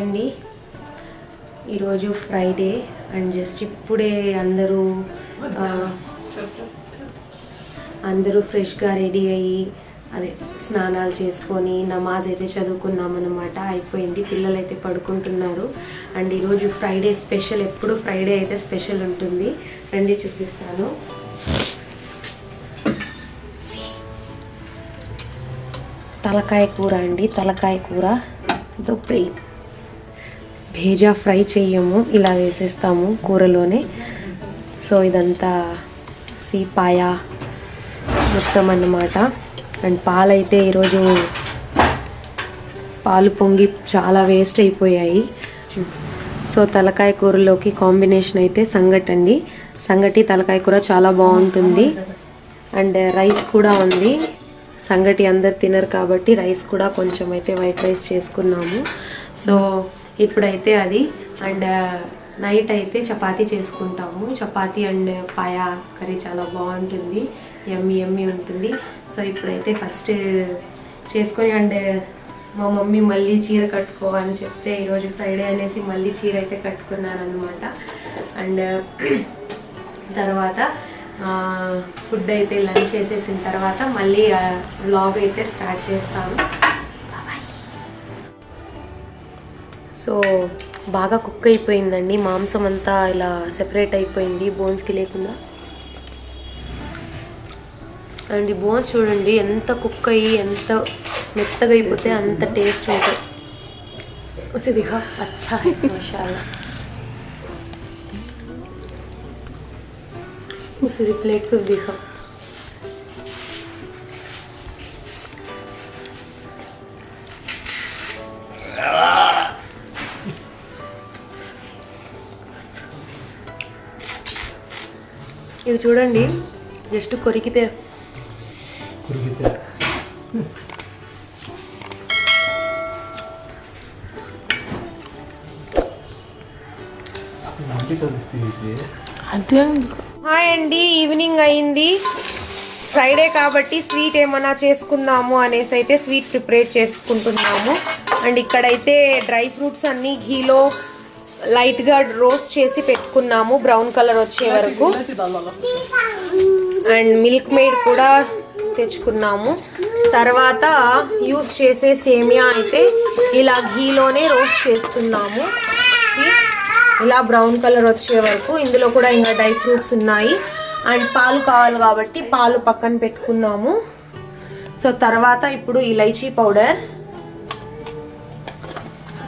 అండి. ఈరోజు Friday and just ఇప్పుడే అందరూ అందరూ ఫ్రెష్గా రెడీ అయ్యి అదే స్నానాలు చేసుకొని నమాజ్ అయితే చదువుకున్నాం అనమాట అయిపోయింది. పిల్లలు అయితే పడుకుంటున్నారు. అండ్ ఈరోజు ఫ్రైడే స్పెషల్ ఎప్పుడు ఫ్రైడే అయితే స్పెషల్ ఉంటుంది. రండి చూపిస్తాను. తలకాయ కూర అండి. తలకాయ కూర. దొప్పి భేజా ఫ్రై చేయము ఇలా వేసేస్తాము కూరలోనే. సో ఇదంతా సీపాయ మొత్తం అన్నమాట. అండ్ పాలైతే ఈరోజు పాలు పొంగి చాలా వేస్ట్ అయిపోయాయి. సో తలకాయ కూరలోకి కాంబినేషన్ అయితే సంగటి అండి. సంగటి తలకాయ కూర చాలా బాగుంటుంది. అండ్ రైస్ కూడా ఉంది. సంగటి అందరు తినరు కాబట్టి రైస్ కూడా కొంచెం అయితే వైట్ రైస్ చేసుకున్నాము. సో ఇప్పుడైతే అది అండ్ నైట్ అయితే చపాతీ చేసుకుంటాము. చపాతీ అండ్ పాయా కర్రీ చాలా బాగుంటుంది. ఎమ్మి ఎమ్మి ఉంటుంది. సో ఇప్పుడైతే ఫస్ట్ చేసుకొని అండ్ మా మమ్మీ మళ్ళీ చీర కట్టుకో అని చెప్తే ఈరోజు ఫ్రైడే అనేసి మళ్ళీ చీర అయితే కట్టుకున్నాను అనమాట అండ్ తర్వాత ఫుడ్ అయితే లంచ్ చేసేసిన తర్వాత మళ్ళీ వ్లాగ్ అయితే స్టార్ట్ చేస్తాను. సో బాగా కుక్ అయిపోయిందండి మాంసం అంతా ఇలా సెపరేట్ అయిపోయింది బోన్స్కి లేకుండా అండ్ ఈ బోన్స్ చూడండి ఎంత కుక్ అయ్యి ఎంత మెత్తగా అయిపోతే అంత టేస్ట్ ఉంటుంది उसे दिखा अच्छा है माशाल्लाह उसे प्लेट को दिखा ఇది చూడండి. జస్ట్ కొరికితే. కలిసి హాయ్ అండి ఈవినింగ్ అయింది. ఫ్రైడే కాబట్టి స్వీట్ ఏమైనా చేసుకుందాము అనేసి అయితే స్వీట్ ప్రిపేర్ చేసుకుంటున్నాము. అండ్ ఇక్కడైతే డ్రై ఫ్రూట్స్ అన్నీ ఘీలో లైట్గా రోస్ట్ చేసి పెట్టుకున్నాము. బ్రౌన్ కలర్ వచ్చే వరకు. అండ్ మిల్క్ మేడ్ కూడా తెచ్చుకున్నాము. తర్వాత యూస్ చేసే సేమియా అయితే ఇలా ఘీలోనే రోస్ట్ చేస్తున్నాము. ఇలా బ్రౌన్ కలర్ వచ్చే వరకు. ఇందులో కూడా ఇంకా డ్రై ఫ్రూట్స్ ఉన్నాయి. అండ్ పాలు కావాలి కాబట్టి పాలు పక్కన పెట్టుకున్నాము. సో తర్వాత ఇప్పుడు ఇలైచీ పౌడర్.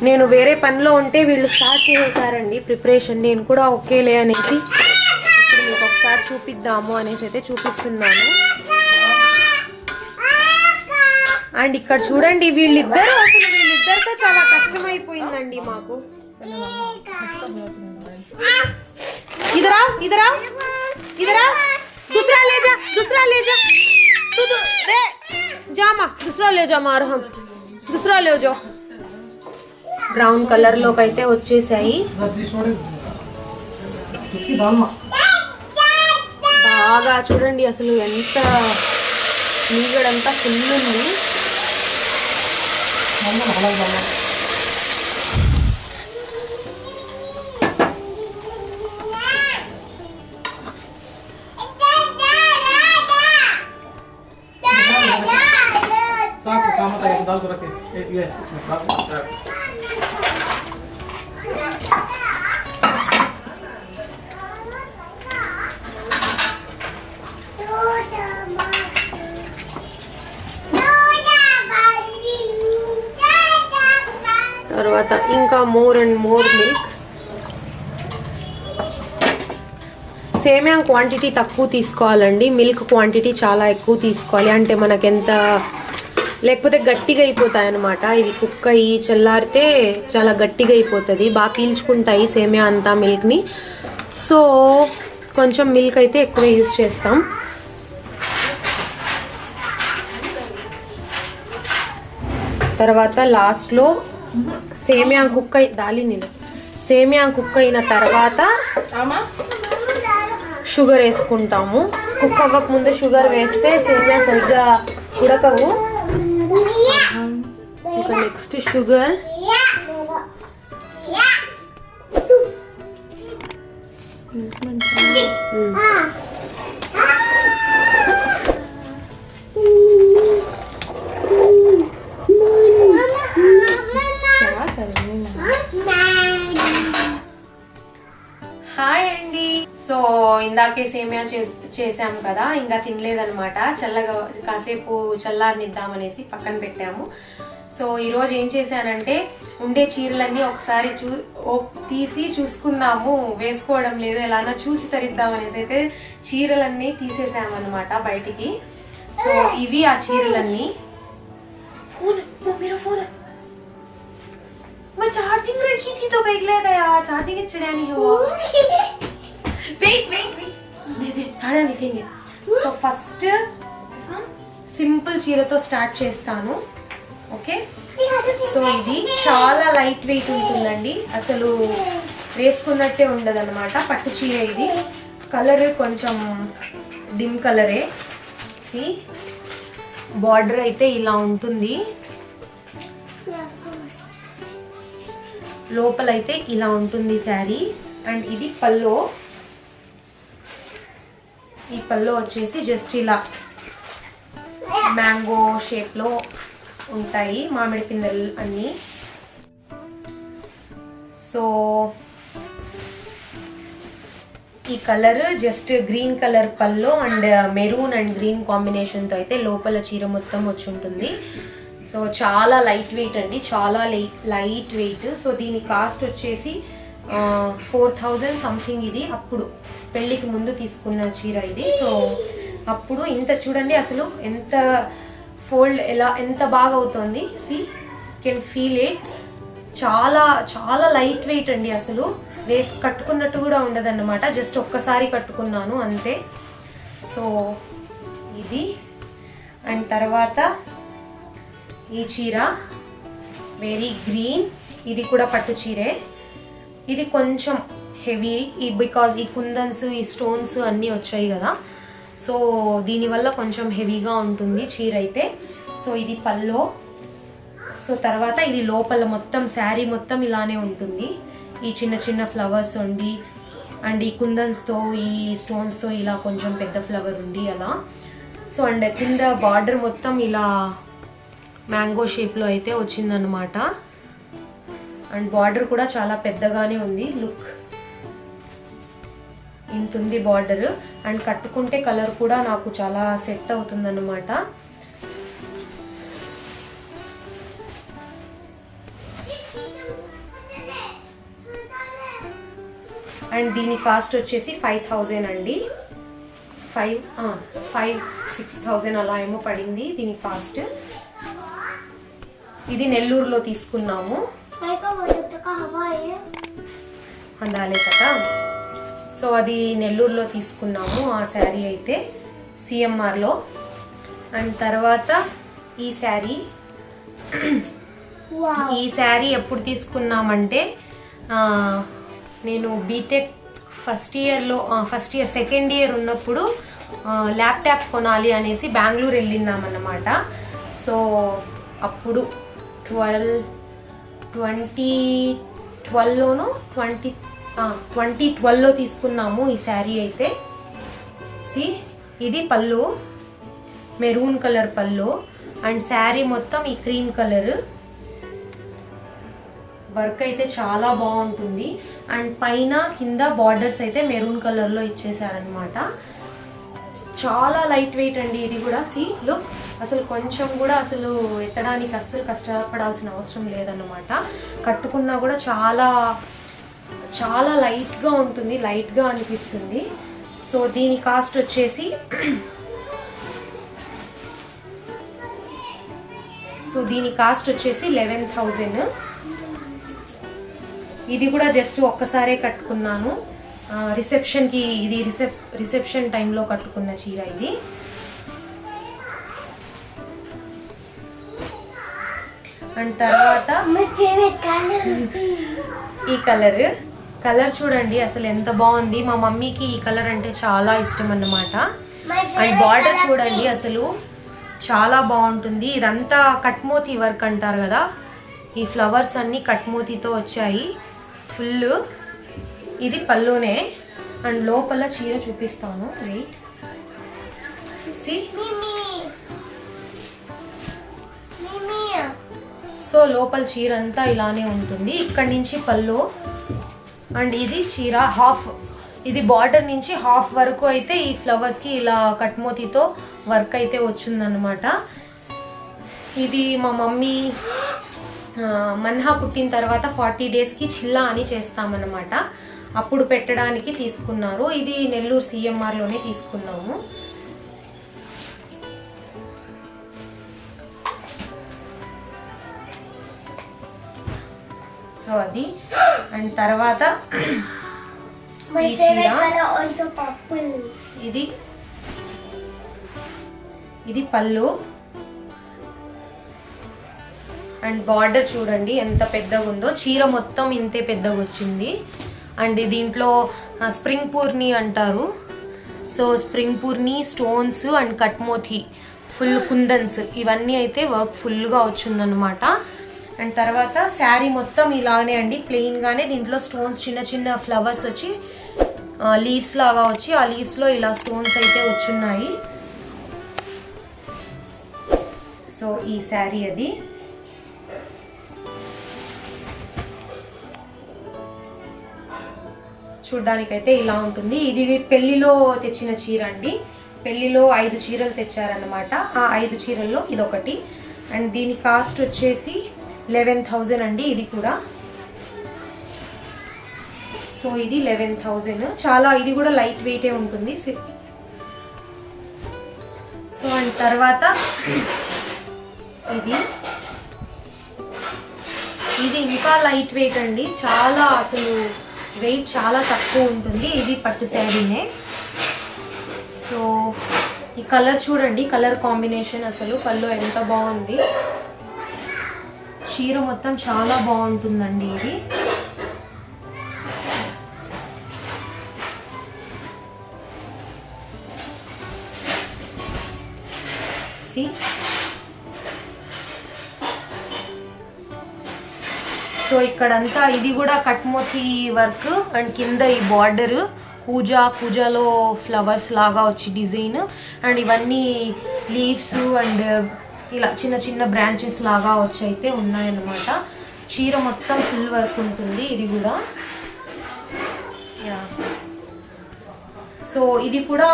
నేను వేరే పనిలో ఉంటే వీళ్ళు స్టార్ట్ చేసేసారండి ప్రిపరేషన్ నేను కూడా ఓకేలే అనేసి ఇప్పుడు మీకు ఒకసారి చూపిద్దాము అనేసి అయితే చూపిస్తున్నాను అండ్ ఇక్కడ చూడండి వీళ్ళిద్దరూ అసలు వీళ్ళిద్దరితో చాలా కష్టమైపోయిందండి మాకు इधर आओ इधर आओ इधर आओ दूसरा ले जा दूसरा ले जा तू दू, रे जा माँ दूसरा ले जा मार हम दूसरा ले जाओ బ్రౌన్ కలర్లోకి అయితే వచ్చేసాయి. బాగా చూడండి అసలు ఎంత మీగడంతా ఫుల్ ఉంది. సాకు కామత దాల్ కొరకే ఏ ఏ తర్వాత ఇంకా మోర్ అండ్ మోర్ మిల్క్ సేమియా క్వాంటిటీ తక్కువ తీసుకోవాలండి. మిల్క్ క్వాంటిటీ చాలా ఎక్కువ తీసుకోవాలి. అంటే మనకెంత లేకపోతే గట్టిగా అయిపోతాయి అనమాట ఇవి కుక్క అయ్యి చల్లారితే చాలా గట్టిగా అయిపోతుంది. బాగా పీల్చుకుంటాయి సేమియా అంతా మిల్క్ని సో కొంచెం మిల్క్ అయితే ఎక్కువ యూస్ చేస్తాం. తర్వాత లాస్ట్లో సేమియా కుక్ అయి దాలి నేను. సేమియా కుక్ అయిన తర్వాత షుగర్ వేసుకుంటాము. కుక్ అవ్వకముందే షుగర్ వేస్తే సేమియా సరిగ్గా ఉడకవు. ఇంకా నెక్స్ట్ షుగర్. Mm. హాయ్ అండి. సో ఇందాకే సేమియా చేస్- చేసాం కదా ఇంకా తినలేదనమాట చల్లగా కాసేపు చల్లారనిద్దామనేసి పక్కన పెట్టాము. సో ఈరోజు ఏం చేశానంటే ఉండే చీరలన్నీ ఒకసారి చూ తీసి చూసుకుందాము. వేసుకోవడం లేదు ఎలానో చూసి తరిద్దామనేసి అయితే చీరలన్నీ తీసేసామన్నమాట బయటికి. సో ఇవి ఆ చీరలన్నీ. ఫోన్ మీరు ఫోన్. मैं चार्जिंग रखी थी तो बैग ले गया चार्जिंग चढ़ा नहीं हुआ वेट वेट वेट दे दे साड़ा दिखेंगे సో ఫస్ట్ సింపుల్ చీరతో స్టార్ట్ చేస్తాను ఓకే సో ఇది చాలా లైట్ వెయిట్ ఉంటుందండి అసలు వేసుకున్నట్టే ఉండదు అనమాట పట్టు చీర ఇది కలర్ కొంచెం డిమ్ కలరే సి బార్డర్ అయితే ఇలా ఉంటుంది లోపలైతే ఇలా ఉంటుంది శారీ. అండ్ ఇది పల్లో. ఈ పల్లో వచ్చేసి జస్ట్ ఇలా మ్యాంగో షేప్లో ఉంటాయి మామిడి పిందెలు అన్నీ. సో ఈ కలర్ జస్ట్ గ్రీన్ కలర్ పల్లో అండ్ మెరూన్ అండ్ గ్రీన్ కాంబినేషన్తో అయితే లోపల చీర మొత్తం వచ్చి ఉంటుంది. సో చాలా లైట్ వెయిట్ అండి చాలా లైట్ లైట్ వెయిట్ సో దీని కాస్ట్ వచ్చేసి ఫోర్ థౌజండ్ సంథింగ్ ఇది అప్పుడు. పెళ్ళికి ముందు తీసుకున్న చీర ఇది. సో అప్పుడు ఇంత చూడండి అసలు ఎంత ఫోల్డ్ ఎలా ఎంత బాగా అవుతుంది. సి కెన్ ఫీల్ ఇట్ చాలా చాలా లైట్ వెయిట్ అండి అసలు. వేసి కట్టుకున్నట్టు కూడా ఉండదన్నమాట. జస్ట్ ఒక్కసారి కట్టుకున్నాను అంతే. సో ఇది. అండ్ తర్వాత ఈ చీర వెరీ గ్రీన్ ఇది కూడా పట్టు చీరే. ఇది కొంచెం హెవీ ఈ బికాజ్ ఈ కుందన్స్ ఈ స్టోన్స్ అన్నీ వచ్చాయి కదా. సో దీనివల్ల కొంచెం హెవీగా ఉంటుంది చీర అయితే. సో ఇది పల్లో. సో తర్వాత ఇది లోపల మొత్తం శారీ మొత్తం ఇలానే ఉంటుంది. ఈ చిన్న చిన్న ఫ్లవర్స్ ఉండి అండ్ ఈ కుందన్స్తో ఈ స్టోన్స్తో ఇలా కొంచెం పెద్ద ఫ్లవర్ ఉండి అలా. సో అండ్ కింద బార్డర్ మొత్తం ఇలా మ్యాంగో షేప్లో అయితే వచ్చిందనమాట అండ్ బార్డర్ కూడా చాలా పెద్దగానే ఉంది. లుక్ ఇంత ఉంది బార్డర్. అండ్ కట్టుకుంటే కలర్ కూడా నాకు చాలా సెట్ అవుతుందన్నమాట. అండ్ దీని కాస్ట్ వచ్చేసి ఫైవ్ థౌజండ్ అండి. ఫైవ్ ఫైవ్ సిక్స్ థౌజండ్ అలా ఏమో పడింది దీని కాస్ట్. ఇది నెల్లూరులో తీసుకున్నాము. అందాలే కదా. సో అది నెల్లూరులో తీసుకున్నాము ఆ శారీ అయితే సిఎంఆర్లో. అండ్ తర్వాత ఈ శారీ ఈ శారీ ఎప్పుడు తీసుకున్నామంటే నేను బీటెక్ ఫస్ట్ ఇయర్లో ఫస్ట్ ఇయర్ సెకండ్ ఇయర్ ఉన్నప్పుడు ల్యాప్టాప్ కొనాలి అనేసి బెంగళూరు వెళ్ళిందామన్నమాట. సో అప్పుడు ట్వెల్వ్ ట్వంటీ ట్వెల్వ్లోను? ట్వంటీ ట్వంటీ ట్వెల్వ్లో తీసుకున్నాము ఈ శారీ అయితే. సి ఇది పళ్ళు. మెరూన్ కలర్ పళ్ళు. అండ్ శారీ మొత్తం ఈ క్రీమ్ కలర్. వర్క్ అయితే చాలా బాగుంటుంది. అండ్ పైన కింద బార్డర్స్ అయితే మెరూన్ కలర్లో ఇచ్చేసారనమాట చాలా లైట్ వెయిట్ అండి ఇది కూడా. సి లుక్ అసలు కొంచెం కూడా అసలు ఎత్తడానికి అస్సలు కష్టపడాల్సిన అవసరం లేదన్నమాట. కట్టుకున్నా కూడా చాలా చాలా లైట్గా ఉంటుంది లైట్గా అనిపిస్తుంది. సో దీని కాస్ట్ వచ్చేసి సో దీని కాస్ట్ వచ్చేసి లెవెన్ థౌజండ్ ఇది కూడా జస్ట్ ఒక్కసారే కట్టుకున్నాను. రిసెప్షన్కి ఇది రిసెప్ రిసెప్షన్ టైంలో కట్టుకున్న చీర ఇది. అండ్ తర్వాత ఈ కలర్ కలర్ చూడండి అసలు ఎంత బాగుంది. మా మమ్మీకి ఈ కలర్ అంటే చాలా ఇష్టం అన్నమాట. అండ్ బార్డర్ చూడండి అసలు చాలా బాగుంటుంది. ఇదంతా కట్మోతి వర్క్ అంటారు కదా. ఈ ఫ్లవర్స్ అన్నీ కట్మోతితో వచ్చాయి. ఫుల్ ఇది పళ్ళునే. అండ్ లోపల చీర చూపిస్తాను. వెయిట్ సి సో లోపల చీర అంతా ఇలానే ఉంటుంది. ఇక్కడ నుంచి పళ్ళు. అండ్ ఇది చీర హాఫ్. ఇది బార్డర్ నుంచి హాఫ్ వరకు అయితే ఈ ఫ్లవర్స్కి ఇలా కట్మోతితో వర్క్ అయితే వచ్చిందనమాట ఇది మా మమ్మీ మన్హా పుట్టిన తర్వాత ఫార్టీ డేస్కి చిల్లా అని చేస్తామన్నమాట. అప్పుడు పెట్టడానికి తీసుకున్నారు. ఇది నెల్లూరు సిఎంఆర్లోనే తీసుకున్నాము. సో అది. అండ్ తర్వాత ఈ చీర. ఇది. ఇది పళ్ళు. అండ్ బార్డర్ చూడండి ఎంత పెద్దగా ఉందో చీర మొత్తం ఇంతే పెద్దగా వచ్చింది అండ్ దీంట్లో స్ప్రింగ్ పూర్ణి అంటారు. సో స్ప్రింగ్ పూర్ణి స్టోన్స్ అండ్ కట్మోతి ఫుల్ కుందన్స్ ఇవన్నీ అయితే వర్క్ ఫుల్గా వచ్చిందనమాట. అండ్ తర్వాత శారీ మొత్తం ఇలానే అండి ప్లెయిన్గానే దీంట్లో స్టోన్స్ చిన్న చిన్న ఫ్లవర్స్ వచ్చి లీవ్స్ లాగా వచ్చి ఆ లీవ్స్లో ఇలా స్టోన్స్ అయితే వచ్చున్నాయి. సో ఈ శారీ అది. చూడ్డానికైతే ఇలా ఉంటుంది. ఇది పెళ్ళిలో తెచ్చిన చీర అండి. పెళ్ళిలో ఐదు చీరలు తెచ్చారనమాట ఆ ఐదు చీరల్లో ఇదొకటి. అండ్ దీని కాస్ట్ వచ్చేసి లెవెన్ థౌజండ్ అండి ఇది కూడా. సో ఇది లెవెన్ థౌజండ్. చాలా ఇది కూడా లైట్ వెయిటే ఉంటుంది. సో అండ్ తర్వాత ఇది. ఇది ఇంకా లైట్ వెయిట్ అండి. చాలా అసలు వెయిట్ చాలా తక్కువ ఉంటుంది ఇది పట్టు శారీనే. సో ఈ కలర్ చూడండి కలర్ కాంబినేషన్ అసలు పళ్ళు ఎంత బాగుంది. చీర మొత్తం చాలా బాగుంటుందండి ఇది. See? సో ఇక్కడంతా ఇది కూడా కట్మోతి వర్క్ అండ్ కింద ఈ బార్డర్. పూజ పూజలో ఫ్లవర్స్ లాగా వచ్చి డిజైన్. అండ్ ఇవన్నీ లీవ్స్ అండ్ ఇలా చిన్న చిన్న బ్రాంచెస్ లాగా వచ్చి అయితే ఉన్నాయన్నమాట. చీర మొత్తం ఫుల్ వర్క్ ఉంటుంది ఇది కూడా. సో ఇది కూడా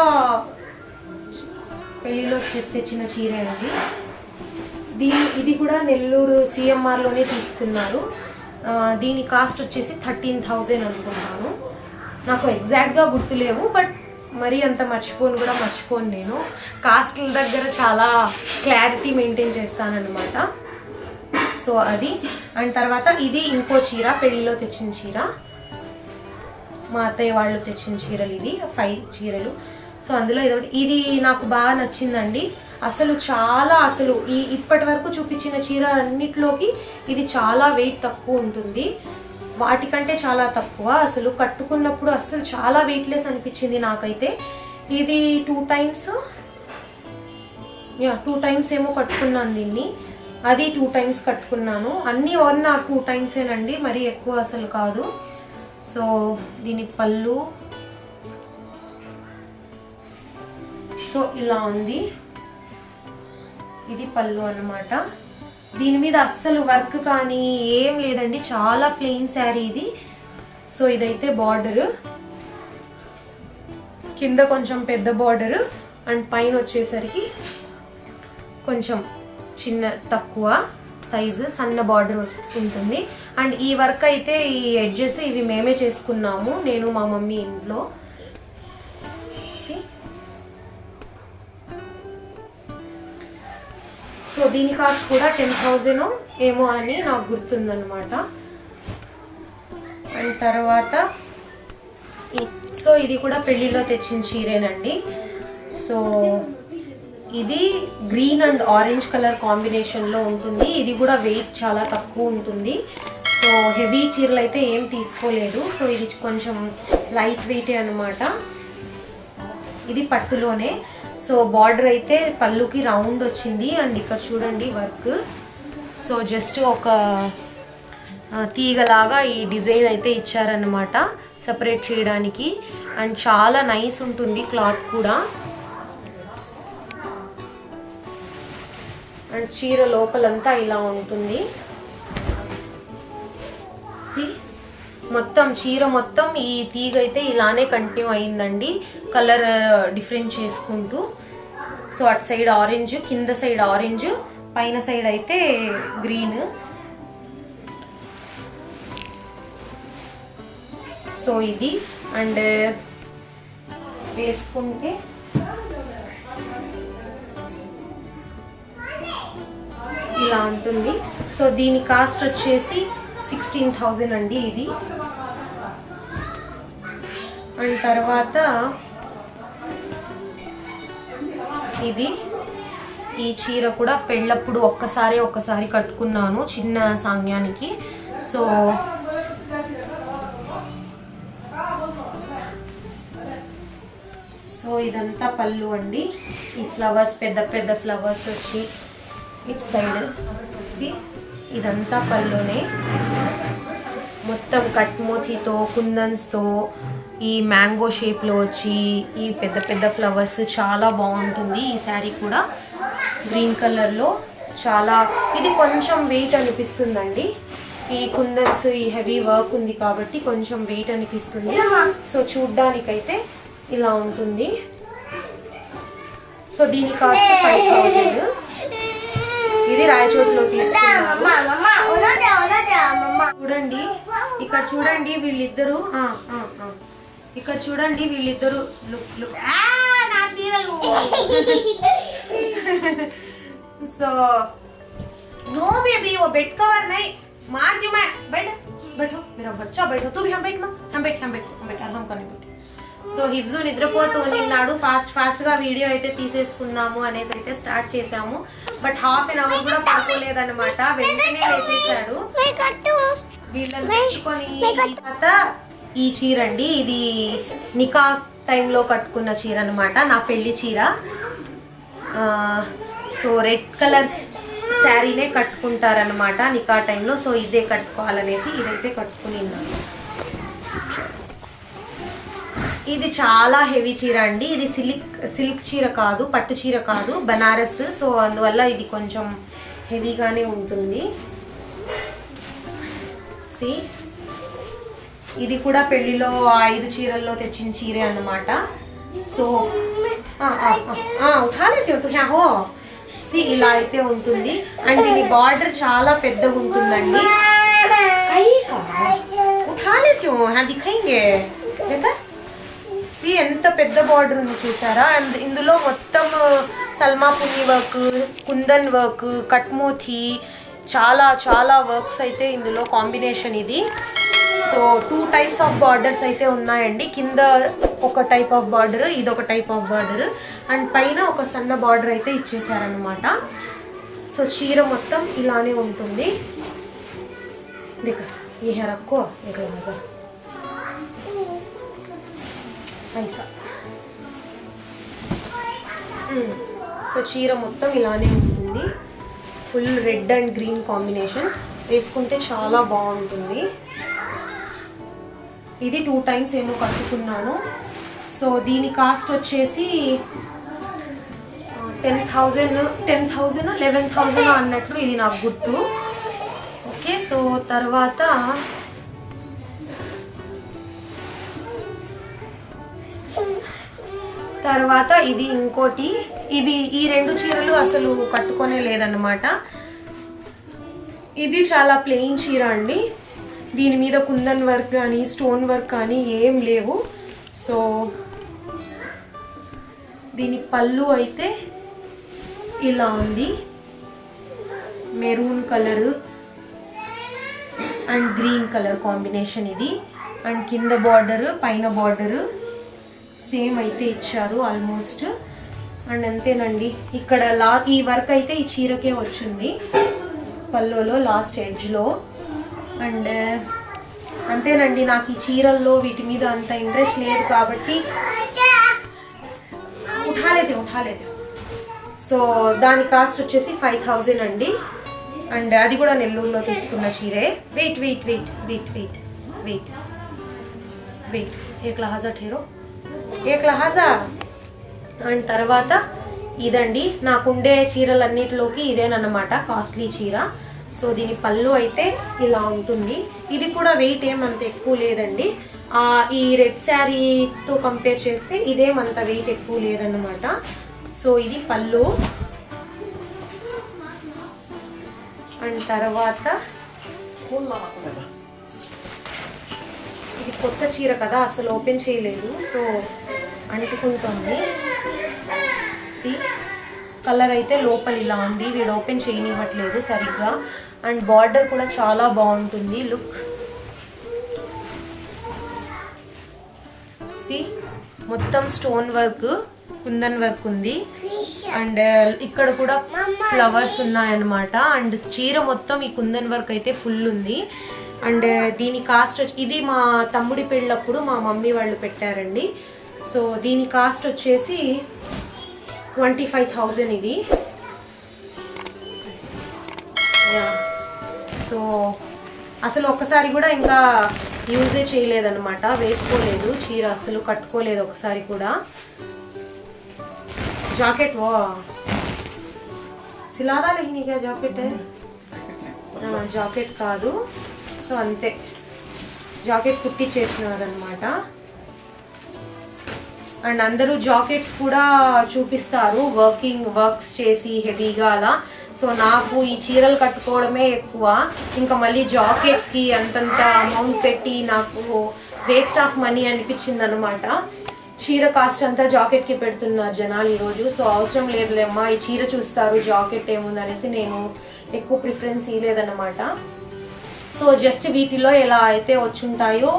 పెళ్ళిలో తెచ్చిన చీర అండి దీని ఇది కూడా నెల్లూరు సిఎంఆర్లోనే తీసుకున్నారు. దీని కాస్ట్ వచ్చేసి థర్టీన్ థౌజండ్ అనుకుంటాను. నాకు ఎగ్జాక్ట్గా గుర్తులేవు బట్ మరీ అంత మర్చిపోను కూడా మర్చిపోను నేను. కాస్ట్ల దగ్గర చాలా క్లారిటీ మెయింటైన్ చేస్తానన్నమాట. సో అది. అండ్ తర్వాత ఇది ఇంకో చీర పెళ్ళిలో తెచ్చిన చీర. మా అత్తయ్య వాళ్ళు తెచ్చిన చీరలు ఇది ఫైవ్ చీరలు. సో అందులో ఇదొకటి ఇది నాకు బాగా నచ్చిందండి. అసలు చాలా అసలు ఈ ఇప్పటి వరకు చూపించిన చీర అన్నిట్లోకి ఇది చాలా వెయిట్ తక్కువ ఉంటుంది. వాటికంటే చాలా తక్కువ. అసలు కట్టుకున్నప్పుడు అసలు చాలా వెయిట్లెస్ అనిపించింది నాకైతే. ఇది two times yeah two times ఏమో కట్టుకున్నాను దీన్ని. అది టూ టైమ్స్ కట్టుకున్నాను. అన్నీ వన్ ఆర్ టూ టైమ్సేనండి మరి ఎక్కువ అసలు కాదు. సో దీని పళ్ళు. సో ఇలా ఉంది. ఇది పళ్ళు అన్నమాట. దీని మీద అస్సలు వర్క్ కానీ ఏం లేదండి. చాలా ప్లెయిన్ శారీ ఇది. సో ఇదైతే బార్డర్ కింద కొంచెం పెద్ద బార్డర్ అండ్ పైన వచ్చేసరికి కొంచెం చిన్న తక్కువ సైజు సన్న బార్డర్ ఉంటుంది. అండ్ ఈ వర్క్ అయితే ఈ ఎడ్జెస్ ఇవి మేమే చేసుకున్నాము. నేను మా మమ్మీ ఇంట్లో. సో దీని కాస్ట్ కూడా టెన్ థౌజండ్ ఏమో అని నాకు గుర్తుందనమాట అండ్ తర్వాత సో ఇది కూడా పెళ్ళిలో తెచ్చిన చీరేనండి. సో ఇది గ్రీన్ అండ్ ఆరెంజ్ కలర్ కాంబినేషన్లో ఉంటుంది. ఇది కూడా వెయిట్ చాలా తక్కువ ఉంటుంది. సో హెవీ చీరలు అయితే ఏం తీసుకోలేదు. సో ఇది కొంచెం లైట్ వెయిటే అనమాట ఇది పట్టులోనే. సో బార్డర్ అయితే పళ్ళుకి రౌండ్ వచ్చింది అండ్ ఇక్కడ చూడండి వర్క్. సో జస్ట్ ఒక తీగలాగా ఈ డిజైన్ అయితే ఇచ్చారనమాట సపరేట్ చేయడానికి. అండ్ చాలా నైస్ ఉంటుంది క్లాత్ కూడా. అండ్ చీర లోపలంతా ఇలా ఉంటుంది. సి మొత్తం చీర మొత్తం ఈ తీగ అయితే ఇలానే కంటిన్యూ అయిందండి. కలర్ డిఫరెంట్ uh, చేసుకుంటూ. సో అటు సైడ్ ఆరెంజ్ కింద సైడ్ ఆరెంజ్ పైన సైడ్ అయితే గ్రీన్ సో ఇది. అండ్ uh, వేసుకుంటే ఇలా ఉంటుంది. సో దీని కాస్ట్ వచ్చేసి సిక్స్టీన్ థౌజండ్ అండి ఇది. అండ్ తర్వాత ఇది. ఈ చీర కూడా పెళ్ళప్పుడు ఒక్కసారి ఒక్కసారి కట్టుకున్నాను చిన్న సాంగ్యానికి. సో సో ఇదంతా పళ్ళు అండి. ఈ ఫ్లవర్స్ పెద్ద పెద్ద ఫ్లవర్స్ వచ్చి ఇట్ సైడ్. సి ఇదంతా పళ్ళునే. మొత్తం కట్మోతితో కుందన్స్తో ఈ మ్యాంగో షేప్లో వచ్చి ఈ పెద్ద పెద్ద ఫ్లవర్స్ చాలా బాగుంటుంది. ఈ శారీ కూడా గ్రీన్ కలర్లో చాలా ఇది కొంచెం వెయిట్ అనిపిస్తుందండి. ఈ కుందన్స్ ఈ హెవీ వర్క్ ఉంది కాబట్టి కొంచెం వెయిట్ అనిపిస్తుంది. సో చూడ్డానికైతే ఇలా ఉంటుంది. సో దీని కాస్ట్ ఫైవ్ థౌజండ్ ఇది రాయచోటిలో తీసుకున్నారు మమ్మ ఉన్నదా ఉన్నదా మమ్మ చూడండి ఇక్కడ చూడండి వీళ్ళిద్దరు ఆ, ఆ, ఆ. ఇక్కడ చూడండి వీళ్ళిద్దరు లుక్ లుక్ ఆ, నా చీరలు సో नो बेबी वो बेड कवर नहीं मार क्यों मैं बैठ बैठो मेरा बच्चा बैठो तू भी हम बैठ मां हम बैठ हम बैठ हम बैठ हम करने बैठ సో హిఫ్జు నిద్రపోతూ నిన్నాడు. ఫాస్ట్ ఫాస్ట్గా వీడియో అయితే తీసేసుకుందాము అనేసి అయితే స్టార్ట్ చేసాము బట్ హాఫ్ అన్ అవర్ కూడా పడుకోలేదనమాట వెంటనే వేసేసాడు వీళ్ళని పెట్టుకొని తర్వాత ఈ చీర అండి. ఇది నికా టైంలో కట్టుకున్న చీర అనమాట నా పెళ్ళి చీర. సో రెడ్ కలర్ శారీనే కట్టుకుంటారనమాట నికా టైంలో. సో ఇదే కట్టుకోవాలనేసి ఇదైతే కట్టుకుని ఉన్నాను. ఇది చాలా హెవీ చీర అండి. ఇది సిల్క్ సిల్క్ చీర కాదు పట్టు చీర కాదు బనారస్. సో అందువల్ల ఇది కొంచెం హెవీగానే ఉంటుంది. సి ఇది కూడా పెళ్ళిలో ఆ ఐదు చీరల్లో తెచ్చిన చీరే అన్నమాట. సో ఆ, ఆ, ఆ, ఆ, ఉఠా లేతే హో, సి ఇలా అయితే ఉంటుంది. అండ్ దీని బార్డర్ చాలా పెద్దగా ఉంటుందండి. కहीं का? ఉఠా సి ఎంత పెద్ద బార్డర్ ఉంది చూసారా? అండ్ ఇందులో మొత్తం సల్మాపుని వర్క్ కుందన్ వర్క్ కట్మోతి చాలా చాలా వర్క్స్ అయితే ఇందులో కాంబినేషన్ ఇది. So two types of borders అయితే ఉన్నాయండి. కింద ఒక టైప్ ఆఫ్ బార్డర్ ఇది ఒక టైప్ ఆఫ్ బార్డర్ అండ్ పైన ఒక సన్న బార్డర్ అయితే ఇచ్చేసారనమాట సో చీర మొత్తం ఇలానే ఉంటుంది. దిక ఈ హెరక్కో ఇక పైసా. సో చీర మొత్తం ఇలానే ఉంటుంది. Full red and green combination. వేసుకుంటే చాలా బాగుంటుంది. ఇది టూ టైమ్స్ ఏమో కట్టుకున్నాను. సో దీని కాస్ట్ వచ్చేసి ten thousand ten thousand eleven thousand అన్నట్లు ఇది నాకు గుర్తు. ఓకే సో తర్వాత తర్వాత ఇది ఇంకోటి. ఇవి ఈ రెండు చీరలు అసలు కట్టుకొనే లేదన్నమాట. ఇది చాలా ప్లెయిన్ చీర అండి. దీని మీద కుందన్ వర్క్ కానీ స్టోన్ వర్క్ కానీ ఏం లేవు. సో దీని పళ్ళు అయితే ఇలా ఉంది. Maroon colour and green colour combination ఇది. అండ్ కింద బార్డర్ పైన బార్డరు. సేమ్ అయితే ఇచ్చారు ఆల్మోస్ట్ అండ్ అంతేనండి. ఇక్కడ లా ఈ వర్క్ అయితే ఈ చీరకే వచ్చింది. పల్లోలో లాస్ట్ ఎడ్జ్లో అండ్ అంతేనండి. నాకు ఈ చీరల్లో వీటి మీద అంత ఇంట్రెస్ట్ లేదు కాబట్టి ఉఠాలేదు ఉఠాలేదు. సో దాని కాస్ట్ వచ్చేసి ఫైవ్ థౌజండ్ అండి. అండ్ అది కూడా నెల్లూరులో తీసుకున్న చీరే. Wait wait wait wait wait wait wait ఏక్ లహాజా ఠేరో ఏక్ లహాజా అండ్ తర్వాత ఇదండి నాకుండే చీరలన్నిటిలోకి ఇదేనమాట కాస్ట్లీ చీర. సో దీని పళ్ళు అయితే ఇలా ఉంటుంది. ఇది కూడా వెయిట్ ఏమంత ఎక్కువ లేదండి. ఈ రెడ్ శారీతో కంపేర్ చేస్తే ఇదేమంత వెయిట్ ఎక్కువ లేదన్నమాట. సో ఇది పళ్ళు. అండ్ తర్వాత ఇది కొత్త చీర కదా అసలు ఓపెన్ చేయలేదు. సో అంటుకుంటుంది. సి కలర్ అయితే లోపల ఇలా ఉంది. వీడు ఓపెన్ చేయనివ్వట్లేదు సరిగ్గా. అండ్ బార్డర్ కూడా చాలా బాగుంటుంది. లుక్ సి మొత్తం స్టోన్ వర్క్ కుందన్ వర్క్ ఉంది. అండ్ ఇక్కడ కూడా ఫ్లవర్స్ ఉన్నాయన్నమాట. అండ్ చీర మొత్తం ఈ కుందన్ వర్క్ అయితే ఫుల్ ఉంది. అండ్ దీని కాస్ట్ వచ్చి ఇది మా తమ్ముడి పెళ్ళప్పుడు మా మమ్మీ వాళ్ళు పెట్టారండి. సో దీని కాస్ట్ వచ్చేసి ట్వంటీ ఫైవ్ థౌజండ్ ఇది. సో అసలు ఒక్కసారి కూడా ఇంకా యూజే చేయలేదన్నమాట. వేసుకోలేదు చీర అసలు కట్టుకోలేదు ఒకసారి కూడా. జాకెట్ వా? సిలాదా లేనిగా జాకెట్? జాకెట్ కాదు. సో అంతే. జాకెట్ కుట్టించేసినారనమాట అండ్ అందరూ జాకెట్స్ కూడా చూపిస్తారు. వర్కింగ్ వర్క్స్ చేసి హెవీగా అలా. సో నాకు ఈ చీరలు కట్టుకోవడమే ఎక్కువ. ఇంకా మళ్ళీ జాకెట్స్కి అంతంత అమౌంట్ పెట్టి నాకు వేస్ట్ ఆఫ్ మనీ అనిపించింది అనమాట చీర కాస్ట్ అంతా జాకెట్కి పెడుతున్నారు జనాలు ఈరోజు సో అవసరం లేదులేమ్మా ఈ చీర చూస్తారు జాకెట్ ఏముంది అనేసి నేను ఎక్కువ ప్రిఫరెన్స్ ఇవ్వలేదన్నమాట సో జస్ట్ వీటిలో ఎలా అయితే వచ్చుంటాయో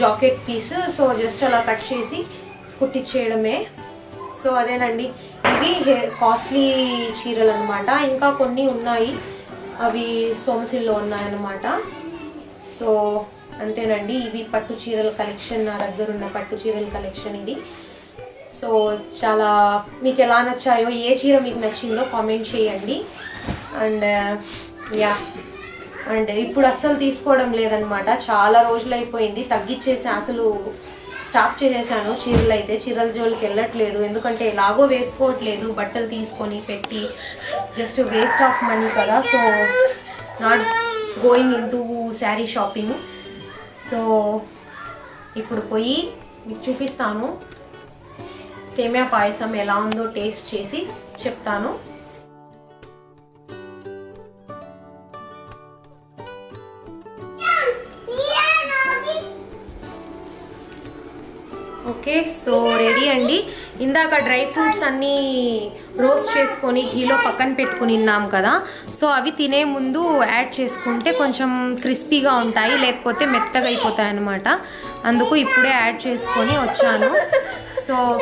జాకెట్ పీస్ సో జస్ట్ అలా కట్ చేసి కుట్టించేయడమే సో అదేనండి. ఇవి కాస్ట్లీ చీరలు అనమాట ఇంకా కొన్ని ఉన్నాయి. అవి సోమసిల్లో ఉన్నాయన్నమాట. సో అంతేనండి. ఇవి పట్టు చీరల కలెక్షన్ నా దగ్గర ఉన్న పట్టు చీరల కలెక్షన్ ఇది. సో చాలా మీకు ఎలా నచ్చాయో ఏ చీర మీకు నచ్చిందో కామెంట్ చేయండి. అండ్ యా అండ్ ఇప్పుడు అస్సలు తీసుకోవడం లేదనమాట చాలా రోజులు అయిపోయింది తగ్గించేసి అసలు స్టాప్ చేసేసాను. చీరలు అయితే చీరల జోలికి వెళ్ళట్లేదు. ఎందుకంటే ఎలాగో వేసుకోవట్లేదు. బట్టలు తీసుకొని పెట్టి జస్ట్ వేస్ట్ ఆఫ్ మనీ కదా. So not going into sari shopping so ఇప్పుడు పోయి మీకు చూపిస్తాను. సేమియా పాయసం ఎలా ఉందో టేస్ట్ చేసి చెప్తాను. సో రెడీ అండి. ఇందాక డ్రై ఫ్రూట్స్ అన్నీ రోస్ట్ చేసుకొని ఘీలో పక్కన పెట్టుకుని ఉన్నాం కదా. సో అవి తినే ముందు యాడ్ చేసుకుంటే కొంచెం క్రిస్పీగా ఉంటాయి లేకపోతే మెత్తగా అయిపోతాయి అన్నమాట. అందుకు ఇప్పుడే యాడ్ చేసుకొని వచ్చాను. సో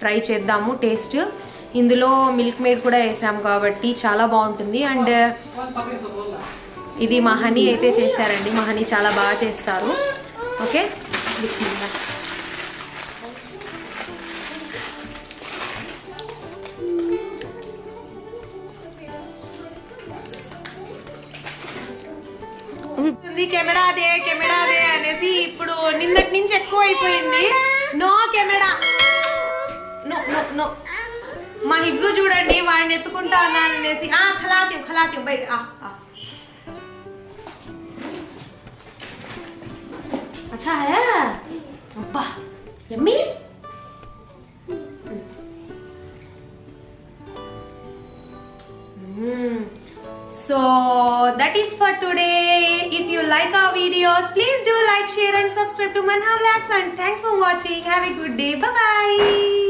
ట్రై చేద్దాము టేస్ట్. ఇందులో మిల్క్ మేడ్ కూడా వేసాం కాబట్టి చాలా బాగుంటుంది. అండ్ ఇది మా హనీ అయితే చేశారండి. మా హనీ చాలా బాగా చేస్తారు. ఓకే? బిస్మిల్లా. వస్తుంది కెమెరా అదే కెమెరా అదే అనేసి ఇప్పుడు నిన్నటి నుంచి ఎక్కువ అయిపోయింది. No camera. No no no. మా హిగ్జు చూడండి వాడిని ఎత్తుకుంటా అన్నాను అనేసి ఆ ఖలాతి ఖలాతి బయట subscribe to Manha Vlogs. And thanks for watching. Have a good day. Bye bye.